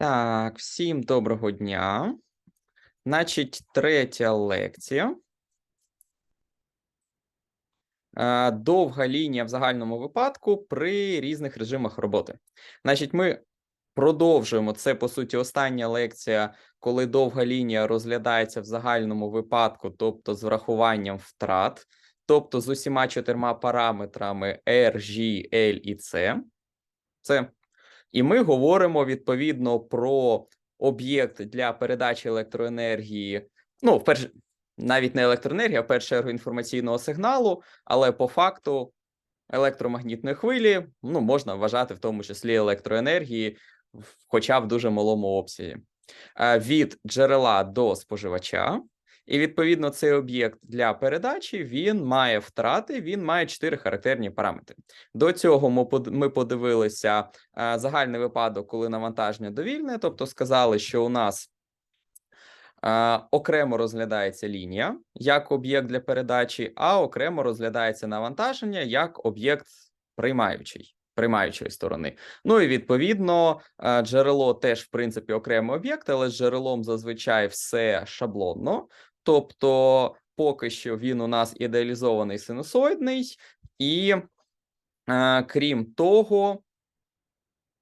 Так, всім доброго дня. Значить, третя лекція. Е, Довга лінія в загальному випадку при різних режимах роботи. Значить, ми продовжуємо. Це, по суті, остання лекція, коли довга лінія розглядається в загальному випадку, тобто з врахуванням втрат, тобто з усіма чотирма параметрами R, G, L і C. Це і ми говоримо відповідно про об'єкт для передачі електроенергії. Ну, вперше, навіть не електроенергія, а в першу чергу інформаційного сигналу, але по факту електромагнітної хвилі ну, можна вважати в тому числі електроенергії, хоча в дуже малому обсязі. Е, Від джерела до споживача. І відповідно цей об'єкт для передачі він має втрати, він має чотири характерні параметри. До цього ми под- подивилися е, загальний випадок, коли навантаження довільне, тобто сказали, що у нас е, окремо розглядається лінія як об'єкт для передачі, а окремо розглядається навантаження як об'єкт приймаючий. Приймаючої сторони. Ну і відповідно, е, джерело теж, в принципі, окремий об'єкт, але з джерелом зазвичай все шаблонно. Тобто, поки що він у нас ідеалізований синусоїдний, і е, крім того,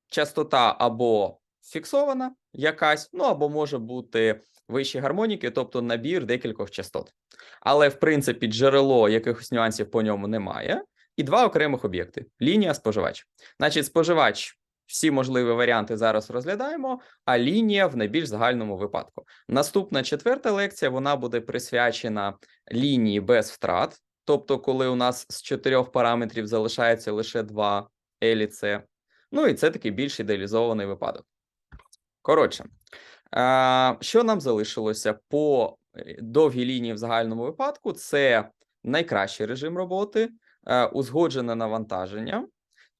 частота або фіксована якась, ну або може бути вищі гармоніки, тобто набір декількох частот. Але в принципі джерело якихось нюансів по ньому немає. І два окремих об'єкти: лінія, споживач. Значить, споживач. Всі можливі варіанти зараз розглядаємо, а лінія в найбільш загальному випадку. Наступна четверта лекція вона буде присвячена лінії без втрат, тобто, коли у нас з чотирьох параметрів залишається лише два L і C. Ну і це такий більш ідеалізований випадок. Коротше, що нам залишилося по е, довгій лінії в загальному випадку? Це найкращий режим роботи, е, узгоджене навантаження.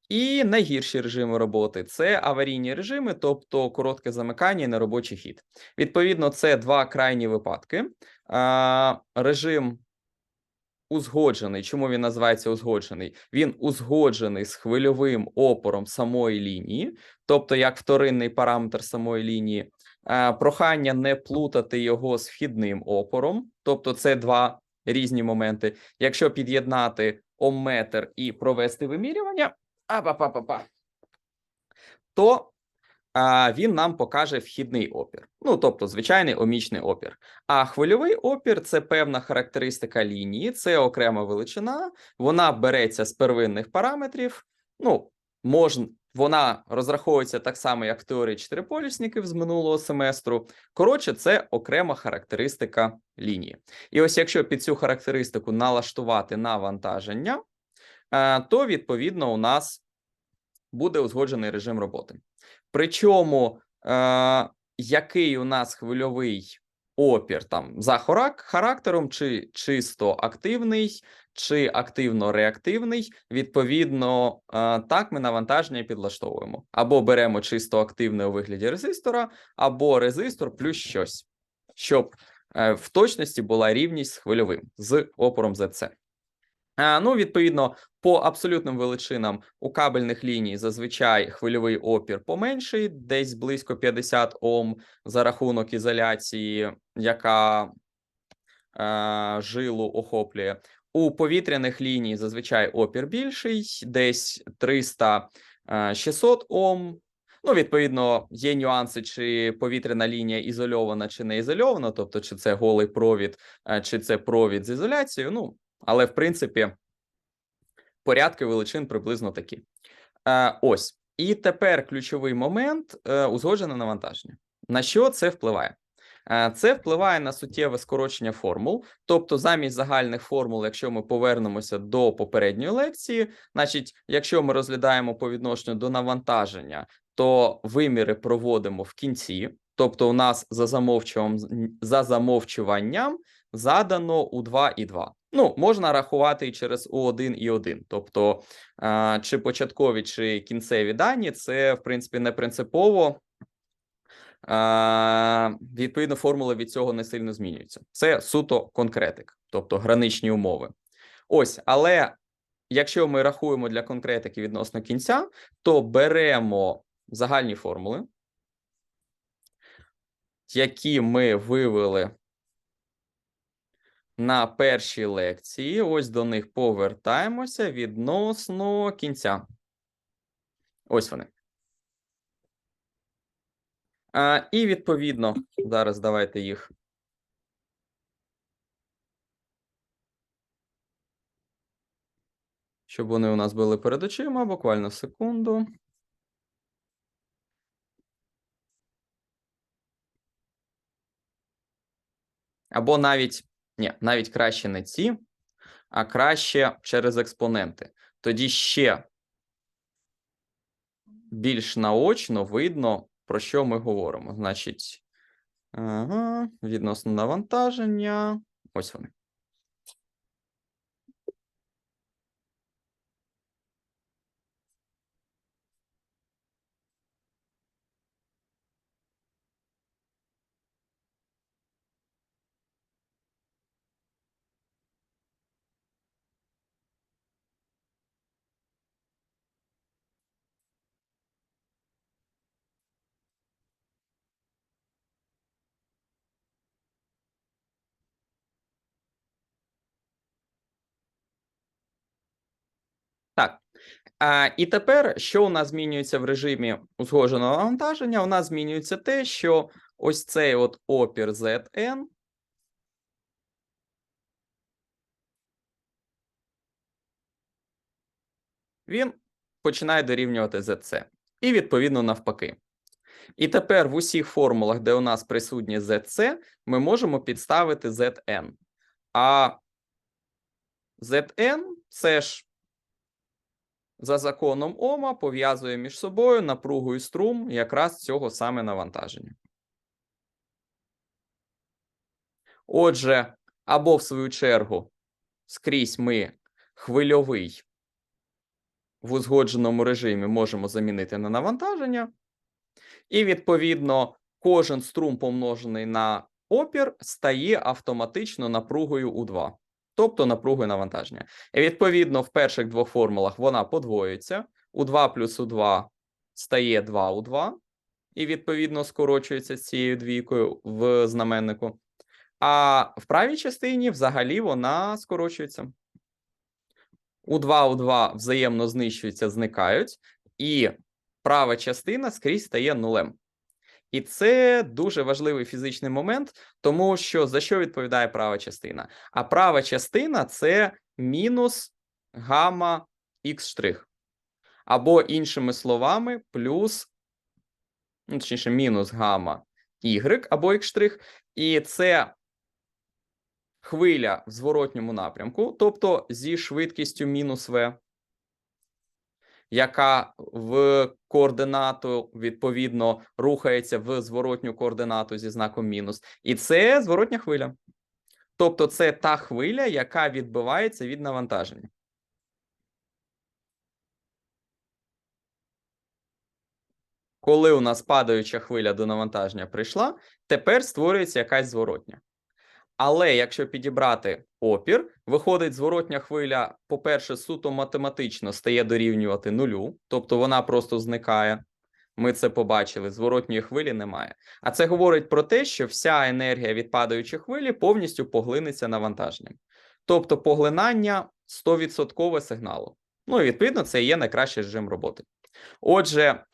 І найгірші режими роботи це аварійні режими, тобто коротке замикання і неробочий хід. Відповідно, це два крайні випадки. Режим узгоджений. Чому він називається узгоджений? Він узгоджений з хвильовим опором самої лінії, тобто як вторинний параметр самої лінії. Прохання не плутати його з вхідним опором, тобто це два різні моменти. Якщо під'єднати омметр і провести вимірювання, апа-па-па-па, то а, він нам покаже вхідний опір. Ну, тобто, звичайний омічний опір. А хвильовий опір це певна характеристика лінії, це окрема величина, вона береться з первинних параметрів. Ну, можна, вона розраховується так само, як в теорії чотириполюсників з минулого семестру. Коротше, це окрема характеристика лінії. І ось якщо під цю характеристику налаштувати навантаження, то відповідно у нас буде узгоджений режим роботи. Причому, е, який у нас хвильовий опір там за характером, чи чисто активний, чи активно-реактивний, відповідно, е, так ми навантаження підлаштовуємо. Або беремо чисто активне у вигляді резистора, або резистор плюс щось, щоб е, в точності була рівність з хвильовим з опором ZC. Е, Ну, відповідно, по абсолютним величинам у кабельних ліній зазвичай хвильовий опір поменший, десь близько 50 Ом за рахунок ізоляції, яка е, жилу охоплює. У повітряних ліній зазвичай опір більший, десь 300-600 Ом. Ну, відповідно, є нюанси, чи повітряна лінія ізольована, чи не ізольована, тобто, чи це голий провід, е, чи це провід з ізоляцією. Ну, але в принципі, порядки величин приблизно такі. Е, ось. І тепер ключовий момент е, узгоджене навантаження. На що це впливає? Е, Це впливає на суттєве скорочення формул. Тобто, замість загальних формул, якщо ми повернемося до попередньої лекції, значить, якщо ми розглядаємо по відношенню до навантаження, то виміри проводимо в кінці. Тобто, у нас за за замовчуванням задано у 2 і 2. Ну, можна рахувати і через У1 і 1. Тобто, чи початкові, чи кінцеві дані, це в принципі не принципово. Відповідно, формули від цього не сильно змінюються. Це суто конкретик, тобто граничні умови. Ось, але якщо ми рахуємо для конкретики відносно кінця, то беремо загальні формули, які ми вивели на першій лекції. Ось до них повертаємося відносно кінця. Ось вони. А, І відповідно, зараз давайте їх. Щоб вони у нас були перед очима, буквально секунду. Або навіть, ні, навіть краще не ці, а краще через експоненти. Тоді ще більш наочно видно, про що ми говоримо. Значить, ага, відносно навантаження. Ось вони. Так. А, І тепер, що у нас змінюється в режимі узгодженого навантаження? У нас змінюється те, що ось цей от опір ZN він починає дорівнювати ZC. І відповідно навпаки. І тепер в усіх формулах, де у нас присутнє ZC, ми можемо підставити ZN. А ZN це ж за законом Ома пов'язує між собою напругу і струм якраз цього саме навантаження. Отже, або в свою чергу, скрізь ми хвильовий в узгодженому режимі можемо замінити на навантаження, і, відповідно, кожен струм помножений на опір стає автоматично напругою У2 тобто напругою навантаження. І відповідно в перших двох формулах вона подвоюється. У2 плюс У2 стає 2 У2, і відповідно скорочується з цією двійкою в знаменнику. А в правій частині взагалі вона скорочується. У2 У2 взаємно знищуються, зникають, і права частина скрізь стає нулем. І це дуже важливий фізичний момент, тому що за що відповідає права частина? А права частина це мінус гамма х штрих. Або, іншими словами, плюс, ну, точніше, мінус гамма y або х штрих. І це хвиля в зворотньому напрямку, тобто зі швидкістю мінус v яка в координату відповідно рухається в зворотню координату зі знаком мінус, і це зворотня хвиля. Тобто, це та хвиля, яка відбивається від навантаження. Коли у нас падаюча хвиля до навантаження прийшла, тепер створюється якась зворотня. Але якщо підібрати опір, виходить зворотня хвиля, по-перше, суто математично стає дорівнювати нулю, тобто вона просто зникає. Ми це побачили, зворотньої хвилі немає. А це говорить про те, що вся енергія від падаючої хвилі повністю поглинеться навантаженням. Тобто поглинання 100% сигналу. Ну і відповідно, це є найкращий режим роботи. Отже,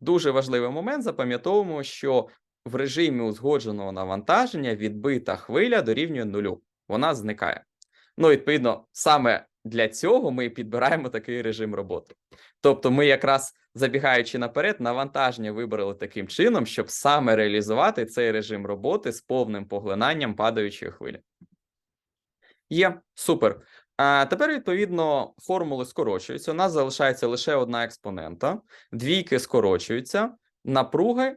дуже важливий момент, запам'ятовуємо, що в режимі узгодженого навантаження відбита хвиля дорівнює нулю. Вона зникає. Ну, відповідно, саме для цього ми підбираємо такий режим роботи. Тобто, ми якраз забігаючи наперед, навантаження вибрали таким чином, щоб саме реалізувати цей режим роботи з повним поглинанням падаючої хвилі. Є супер. А тепер, відповідно, формули скорочуються. У нас залишається лише одна експонента, двійки скорочуються, напруги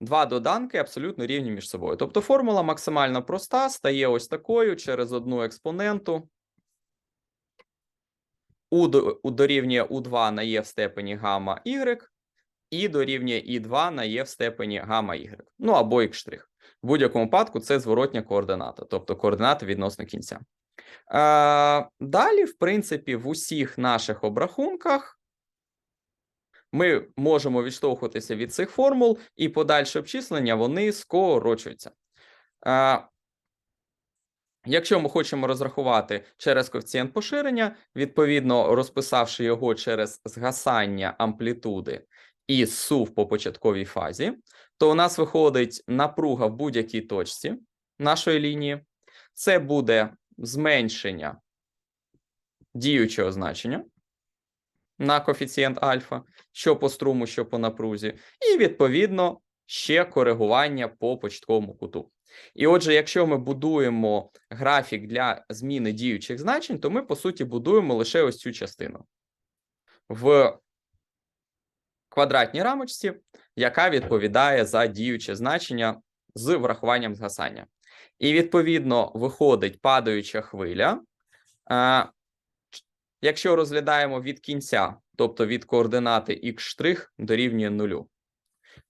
два доданки абсолютно рівні між собою. Тобто формула максимально проста, стає ось такою через одну експоненту. У дорівнює У2 на Е в степені гамма Y, і дорівнює І2 на Е в степені гамма Y. Ну або X'. В будь-якому випадку це зворотня координата, тобто координата відносно кінця. Далі, в принципі, в усіх наших обрахунках Ми можемо відштовхуватися від цих формул, і подальше обчислення вони скорочуються. Якщо ми хочемо розрахувати через коефіцієнт поширення, відповідно розписавши його через згасання амплітуди і сув по початковій фазі, то у нас виходить напруга в будь-якій точці нашої лінії. Це буде зменшення діючого значення на коефіцієнт альфа, що по струму, що по напрузі, і відповідно ще коригування по початковому куту. І отже, якщо ми будуємо графік для зміни діючих значень, то ми по суті будуємо лише ось цю частину в квадратній рамочці, яка відповідає за діюче значення з врахуванням згасання. І відповідно виходить падаюча хвиля. Якщо розглядаємо від кінця, тобто від координати x' дорівнює нулю,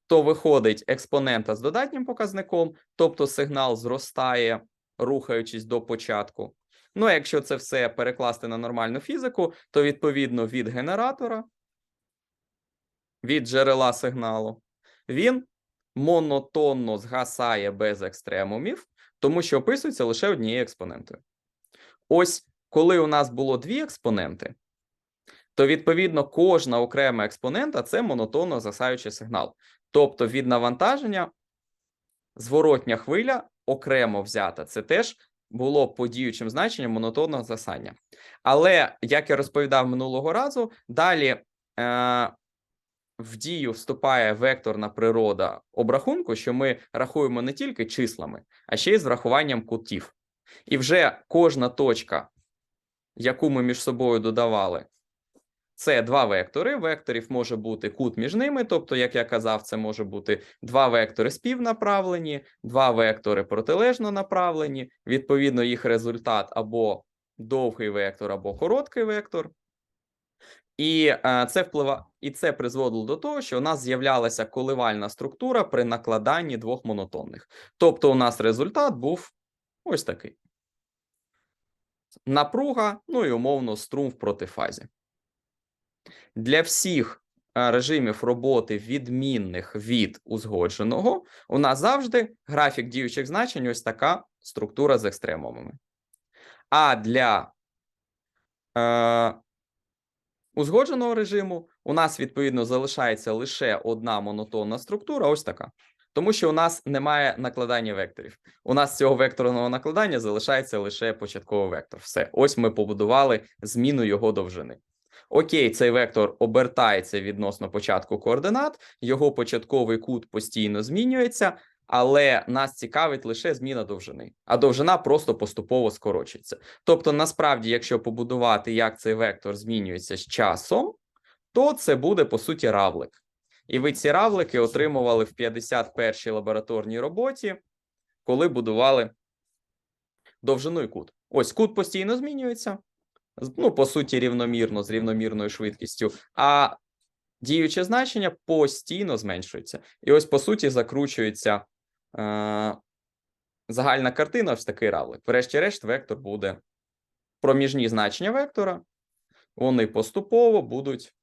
то виходить експонента з додатнім показником, тобто сигнал зростає, рухаючись до початку. Ну, а якщо це все перекласти на нормальну фізику, то відповідно від генератора, від джерела сигналу, він монотонно згасає без екстремумів, тому що описується лише однією експонентою. Ось коли у нас було дві експоненти, то відповідно кожна окрема експонента це монотонно згасаючий сигнал. Тобто від навантаження зворотня хвиля окремо взята. Це теж було подіючим значенням монотонного згасання. Але, як я розповідав минулого разу, далі е, в дію вступає векторна природа обрахунку, що ми рахуємо не тільки числами, а ще й з врахуванням кутів. І вже кожна точка, яку ми між собою додавали, це два вектори. Векторів може бути кут між ними, тобто, як я казав, це може бути два вектори співнаправлені, два вектори протилежно направлені. Відповідно, їх результат або довгий вектор, або короткий вектор. І е, це вплива... і це призводило до того, що у нас з'являлася коливальна структура при накладанні двох монотонних. Тобто, у нас результат був ось такий: напруга, ну і умовно струм в протифазі. Для всіх е, режимів роботи, відмінних від узгодженого, у нас завжди графік діючих значень ось така структура з екстремумами. А для е, узгодженого режиму у нас, відповідно, залишається лише одна монотонна структура, ось така. Тому що у нас немає накладання векторів. У нас цього векторного накладання залишається лише початковий вектор. Все, ось ми побудували зміну його довжини. Окей, цей вектор обертається відносно початку координат, його початковий кут постійно змінюється, але нас цікавить лише зміна довжини, а довжина просто поступово скорочується. Тобто, насправді, якщо побудувати, як цей вектор змінюється з часом, то це буде по суті равлик. І ви ці равлики отримували в 51-й лабораторній роботі, коли будували довжину і кут. Ось кут постійно змінюється ну, по суті, рівномірно з рівномірною швидкістю, а діюче значення постійно зменшується. І ось, по суті, закручується е, загальна картина ось такий равлик. Врешті-решт, вектор буде проміжні значення вектора, вони поступово будуть.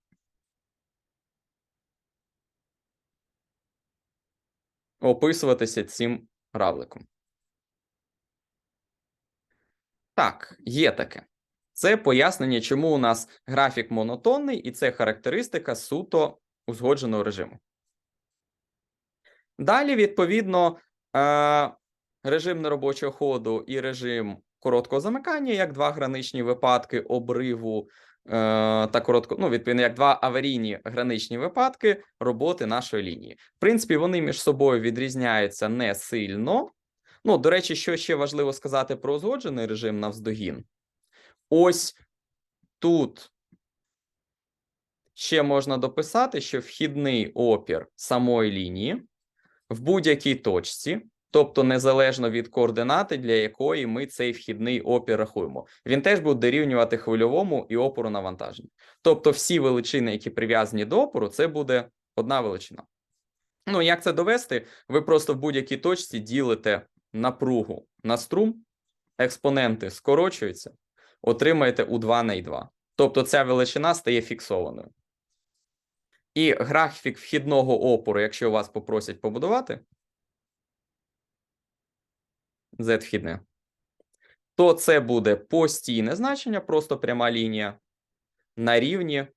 Описуватися цим равликом. Так, є таке. Це пояснення, чому у нас графік монотонний, і це характеристика суто узгодженого режиму. Далі, відповідно, е, режим неробочого ходу і режим короткого замикання, як два граничні випадки обриву та коротко, ну, відповідно, як два аварійні граничні випадки роботи нашої лінії. В принципі, вони між собою відрізняються не сильно. Ну, до речі, що ще важливо сказати про узгоджений режим навздогін. Ось тут ще можна дописати, що вхідний опір самої лінії в будь-якій точці, тобто незалежно від координати, для якої ми цей вхідний опір рахуємо, він теж буде дорівнювати хвильовому і опору навантаження. Тобто, всі величини, які прив'язані до опору, це буде одна величина. Ну, як це довести? Ви просто в будь-якій точці ділите напругу на струм, експоненти скорочуються отримаєте у 2 на і 2. Тобто ця величина стає фіксованою. І графік вхідного опору, якщо вас попросять побудувати, Z вхідне, то це буде постійне значення, просто пряма лінія на рівні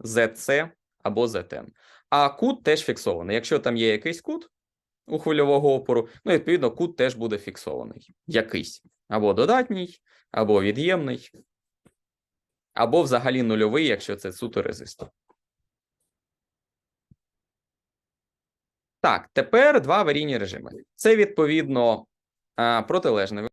ZC або ZN. А кут теж фіксований. Якщо там є якийсь кут у хвильового опору, ну, відповідно, кут теж буде фіксований. Якийсь. Або додатній, або від'ємний, або взагалі нульовий, якщо це суто резистор. Так, тепер два аварійні режими. Це відповідно а, протилежний.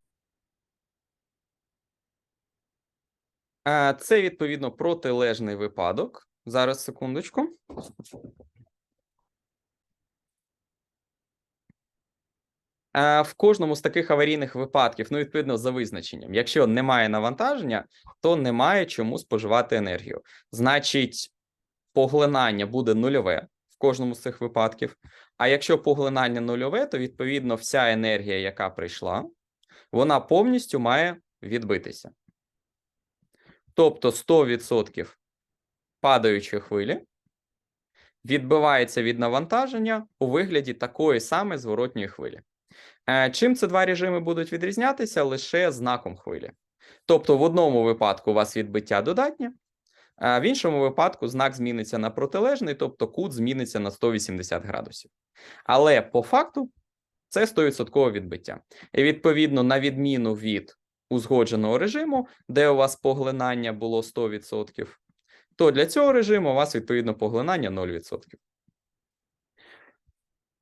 А, Це відповідно протилежний випадок. Зараз секундочку. В кожному з таких аварійних випадків, ну, відповідно, за визначенням, якщо немає навантаження, то немає чому споживати енергію. Значить, поглинання буде нульове кожному з цих випадків. А якщо поглинання нульове, то відповідно вся енергія, яка прийшла, вона повністю має відбитися. Тобто 100% падаючої хвилі відбивається від навантаження у вигляді такої самої зворотньої хвилі. Е, Чим ці два режими будуть відрізнятися? Лише знаком хвилі. Тобто, в одному випадку у вас відбиття додатнє, в іншому випадку знак зміниться на протилежний, тобто кут зміниться на 180 градусів. Але по факту це 100% відбиття. І відповідно, на відміну від узгодженого режиму, де у вас поглинання було 100%, то для цього режиму у вас відповідно поглинання 0%.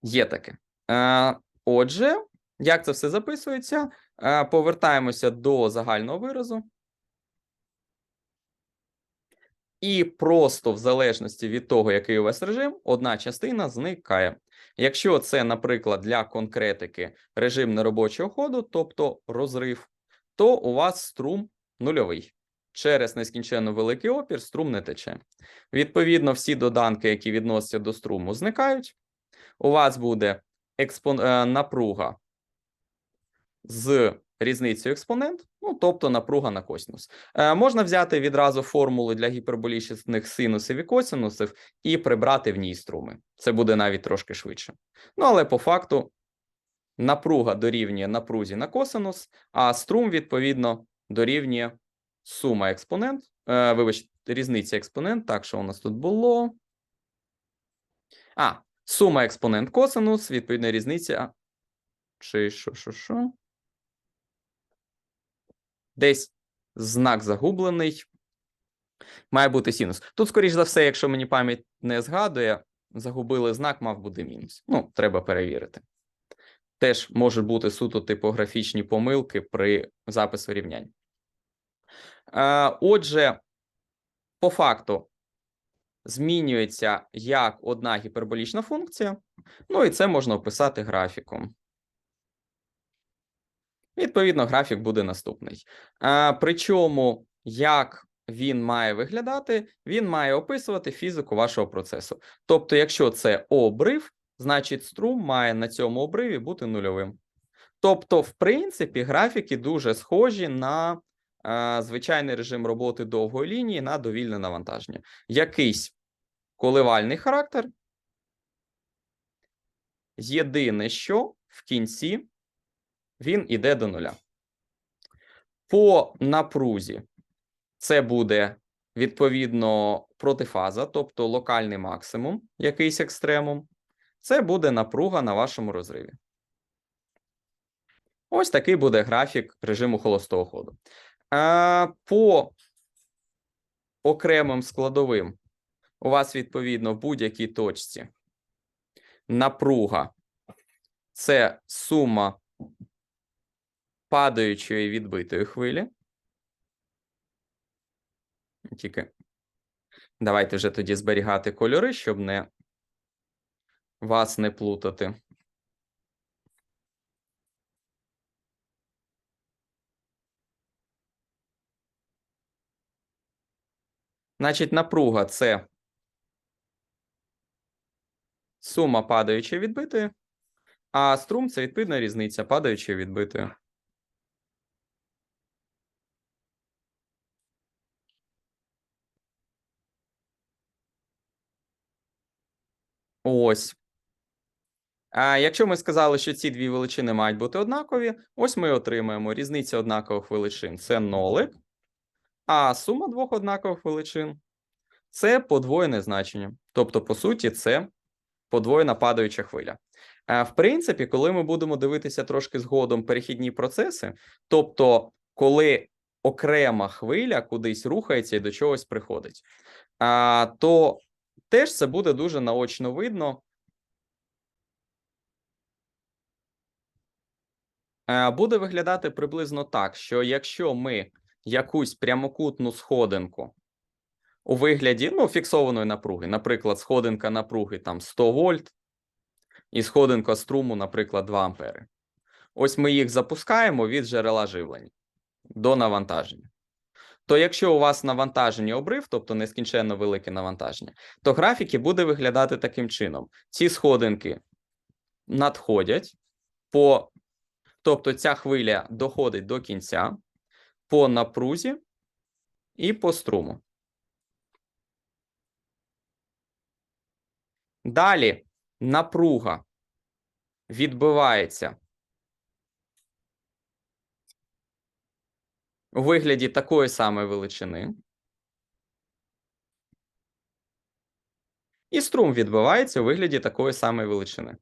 Є таке. Отже, як це все записується? Повертаємося до загального виразу. І просто в залежності від того, який у вас режим, одна частина зникає. Якщо це, наприклад, для конкретики режим неробочого ходу, тобто розрив, то у вас струм нульовий. Через нескінченно великий опір струм не тече. Відповідно, всі доданки, які відносяться до струму, зникають. У вас буде експон... е, напруга з різницею експонент, ну тобто напруга на косинус. Е, можна взяти відразу формулу для гіперболічних синусів і косинусів і прибрати в ній струми. Це буде навіть трошки швидше. Ну але по факту напруга дорівнює напрузі на косинус, а струм, відповідно, дорівнює сума експонент. Е, вибачте, різниця експонент. Так, що у нас тут було? А, сума експонент косинус, відповідно, різниця. Чи що, що, що? Десь знак загублений. Має бути синус. Тут, скоріш за все, якщо мені пам'ять не згадує, загубили знак, мав бути мінус. Ну, треба перевірити. Теж можуть бути суто типографічні помилки при запису рівнянь. Е, Отже, по факту змінюється як одна гіперболічна функція. Ну і це можна описати графіком. Відповідно, графік буде наступний. А, Причому, як він має виглядати, він має описувати фізику вашого процесу. Тобто, якщо це обрив, значить струм має на цьому обриві бути нульовим. Тобто, в принципі, графіки дуже схожі на а, звичайний режим роботи довгої лінії на довільне навантаження. Якийсь коливальний характер. Єдине, що в кінці він іде до нуля. По напрузі це буде відповідно протифаза, тобто локальний максимум, якийсь екстремум. Це буде напруга на вашому розриві. Ось такий буде графік режиму холостого ходу. А, По окремим складовим у вас, відповідно, в будь-якій точці напруга це сума падаючої відбитої хвилі. Тільки давайте вже тоді зберігати кольори, щоб не вас не плутати. Значить, напруга це сума падаючої відбитої, а струм це відповідна різниця падаючої відбитої. Ось. А якщо ми сказали, що ці дві величини мають бути однакові, ось ми отримаємо різниця однакових величин це нолик, а сума двох однакових величин це подвоєне значення. Тобто, по суті, це подвоєна падаюча хвиля. А в принципі, коли ми будемо дивитися трошки згодом перехідні процеси, тобто, коли окрема хвиля кудись рухається і до чогось приходить, то теж це буде дуже наочно видно. Е, Буде виглядати приблизно так, що якщо ми якусь прямокутну сходинку у вигляді ну, фіксованої напруги, наприклад, сходинка напруги там 100 вольт, і сходинка струму, наприклад, 2 ампери. Ось ми їх запускаємо від джерела живлення до навантаження. То якщо у вас навантаження обрив, тобто нескінченно велике навантаження, то графіки буде виглядати таким чином: ці сходинки надходять по, тобто ця хвиля доходить до кінця по напрузі і по струму. Далі напруга відбивається у вигляді такої самої величини. І струм відбивається у вигляді такої самої величини.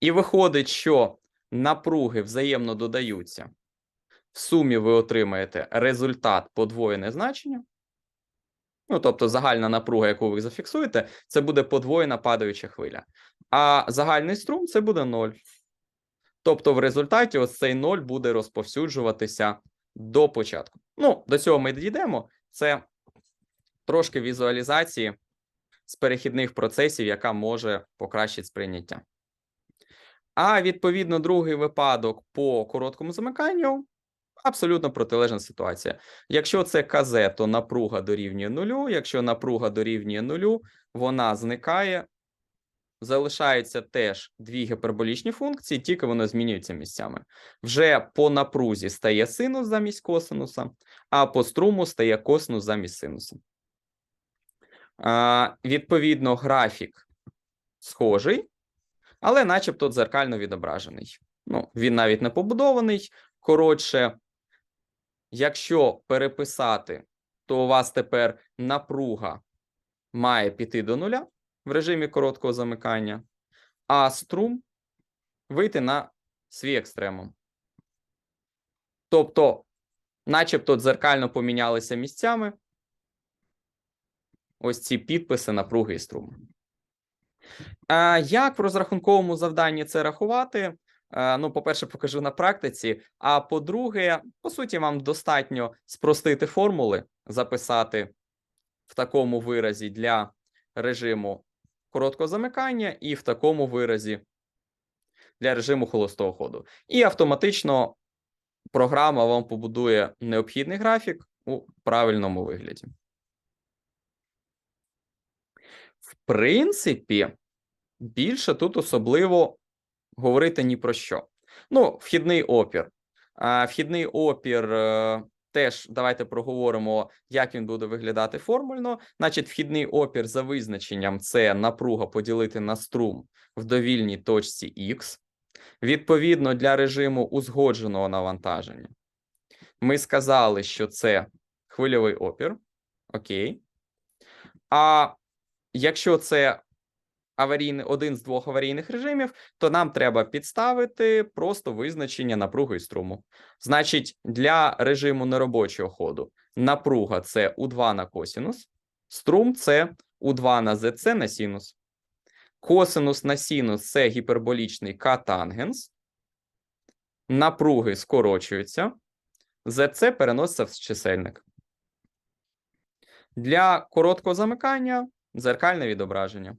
І виходить, що напруги взаємно додаються. В сумі ви отримаєте результат подвоєне значення. Ну, тобто загальна напруга, яку ви зафіксуєте, це буде подвоєна падаюча хвиля. А загальний струм це буде 0. Тобто, в результаті ось цей 0 буде розповсюджуватися до початку. Ну, до цього ми дійдемо. Це трошки візуалізації з перехідних процесів, яка може покращити сприйняття. А відповідно, другий випадок по короткому замиканню абсолютно протилежна ситуація. Якщо це КЗ, то напруга дорівнює нулю. Якщо напруга дорівнює нулю, вона зникає. Залишаються теж дві гіперболічні функції, тільки вони змінюються місцями. Вже по напрузі стає синус замість косинуса, а по струму стає косинус замість синуса. А, відповідно, графік схожий, але начебто дзеркально відображений. Ну, він навіть не побудований. Коротше, якщо переписати, то у вас тепер напруга має піти до нуля в режимі короткого замикання, а струм вийти на свій екстремум. Тобто, начебто, дзеркально помінялися місцями. Ось ці підписи напруги і струму. Як в розрахунковому завданні це рахувати? Ну, по-перше, покажу на практиці. А по-друге, по суті, вам достатньо спростити формули, записати в такому виразі для режиму короткого замикання, і в такому виразі для режиму холостого ходу. І автоматично програма вам побудує необхідний графік у правильному вигляді. В принципі, більше тут особливо говорити ні про що. Ну, вхідний опір. Вхідний опір е, теж давайте проговоримо, як він буде виглядати формульно. Значить, вхідний опір за визначенням це напруга поділити на струм в довільній точці Х. Відповідно, для режиму узгодженого навантаження. Ми сказали, що це хвильовий опір. Окей. А якщо це аварійний, один з двох аварійних режимів, то нам треба підставити просто визначення напруги і струму. Значить, для режиму неробочого ходу напруга це У2 на косінус, струм це У2 на ЗЦ на синус. Косинус на синус це гіперболічний катангенс. Напруги скорочуються. ЗЦ переноситься в чисельник. Для короткого замикання дзеркальне відображення.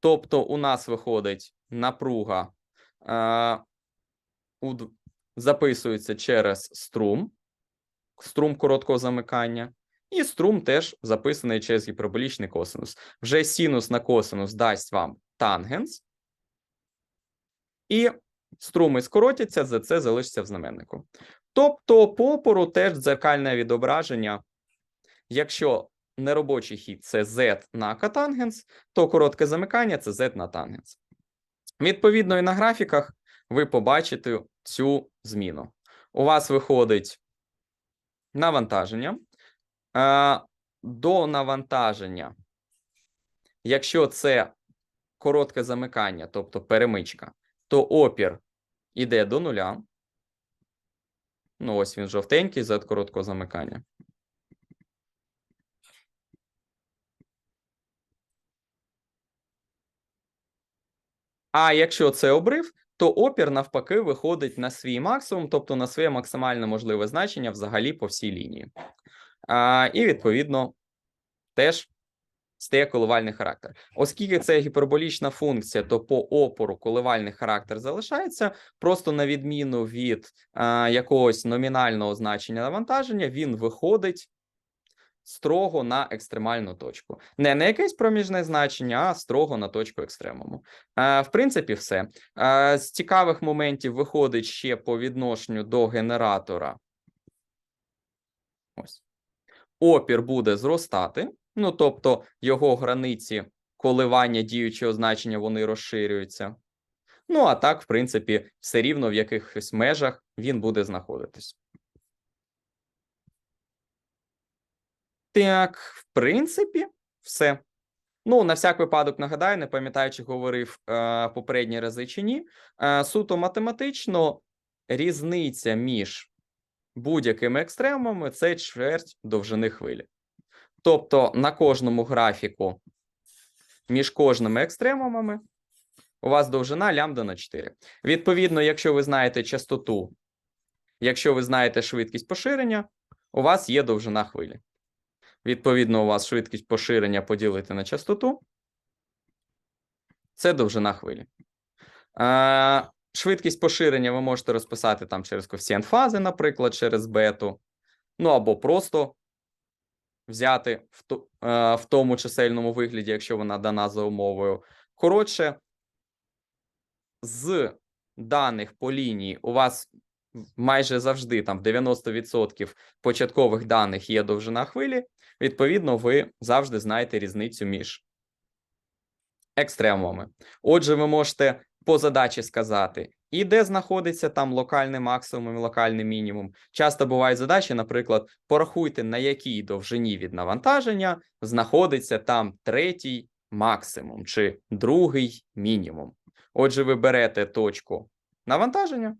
Тобто, у нас виходить напруга, е, записується через струм, струм короткого замикання, і струм теж записаний через гіперболічний косинус. Вже синус на косинус дасть вам тангенс, і струми скоротяться, за це залишиться в знаменнику. Тобто, по опору теж дзеркальне відображення. Якщо неробочий хід це Z на катангенс, то коротке замикання це Z на тангенс. Відповідно, і на графіках ви побачите цю зміну. У вас виходить навантаження. До навантаження, якщо це коротке замикання, тобто перемичка, то опір іде до нуля. Ну, ось він жовтенький Z короткого замикання. А якщо це обрив, то опір навпаки виходить на свій максимум, тобто на своє максимальне можливе значення взагалі по всій лінії. А, І відповідно теж стає коливальний характер. Оскільки це гіперболічна функція, то по опору коливальний характер залишається. Просто на відміну від а, якогось номінального значення навантаження, він виходить строго на екстремальну точку. Не на якесь проміжне значення, а строго на точку екстремуму. Е, В принципі, все. Е, З цікавих моментів виходить ще по відношенню до генератора. Ось. Опір буде зростати. Ну, тобто, його границі коливання діючого значення вони розширюються. Ну, а так, в принципі, все рівно в якихось межах він буде знаходитись. Так, в принципі, все. Ну, на всяк випадок нагадаю, не пам'ятаю, чи говорив е, попередні рази чи ні. Е, суто математично різниця між будь-якими екстремумами це чверть довжини хвилі. Тобто на кожному графіку між кожними екстремумами у вас довжина лямбда на 4. Відповідно, якщо ви знаєте частоту, якщо ви знаєте швидкість поширення, у вас є довжина хвилі. Відповідно, у вас швидкість поширення поділити на частоту. Це довжина хвилі. Е, Швидкість поширення ви можете розписати там через коефіцієнт фази, наприклад, через бету. Ну або просто взяти в, е, в тому чисельному вигляді, якщо вона дана за умовою. Коротше, з даних по лінії у вас майже завжди там 90% початкових даних є довжина хвилі. Відповідно, ви завжди знаєте різницю між екстремумами. Отже, ви можете по задачі сказати, і де знаходиться там локальний максимум і локальний мінімум. Часто бувають задачі, наприклад, порахуйте, на якій довжині від навантаження знаходиться там третій максимум чи другий мінімум. Отже, ви берете точку навантаження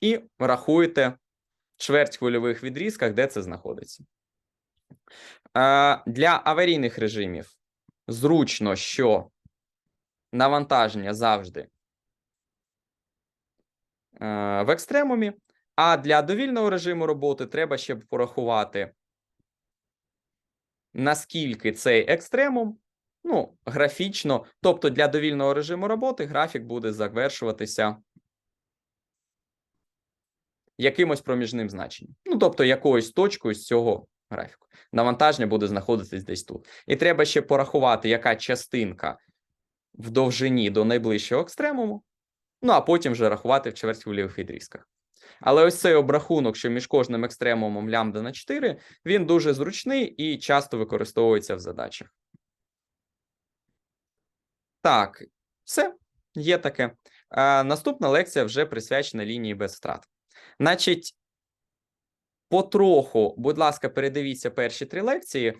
і рахуєте чверть хвильових відрізках, де це знаходиться. Для аварійних режимів зручно, що навантаження завжди в екстремумі, а для довільного режиму роботи треба ще порахувати, наскільки цей екстремум, ну, графічно, тобто для довільного режиму роботи графік буде завершуватися якимось проміжним значенням. Ну, тобто, якоюсь точкою з цього графіку. Навантаження буде знаходитись десь тут. І треба ще порахувати, яка частинка в довжині до найближчого екстремуму, ну а потім вже рахувати в чвертьхвильових відрізках. Але ось цей обрахунок, що між кожним екстремумом лямбда на 4, він дуже зручний і часто використовується в задачах. Так, все, є таке. Наступна лекція вже присвячена лінії без втрат. Значить, потроху, будь ласка, передивіться перші три лекції.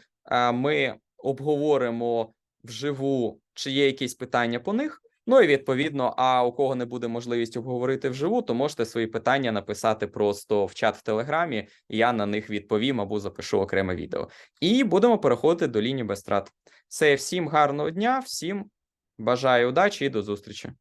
Ми обговоримо вживу, чи є якісь питання по них. Ну і відповідно, а у кого не буде можливість обговорити вживу, то можете свої питання написати просто в чат в телеграмі, і я на них відповім або запишу окреме відео. І будемо переходити до лінії без втрат. Це всім гарного дня, всім бажаю удачі і до зустрічі.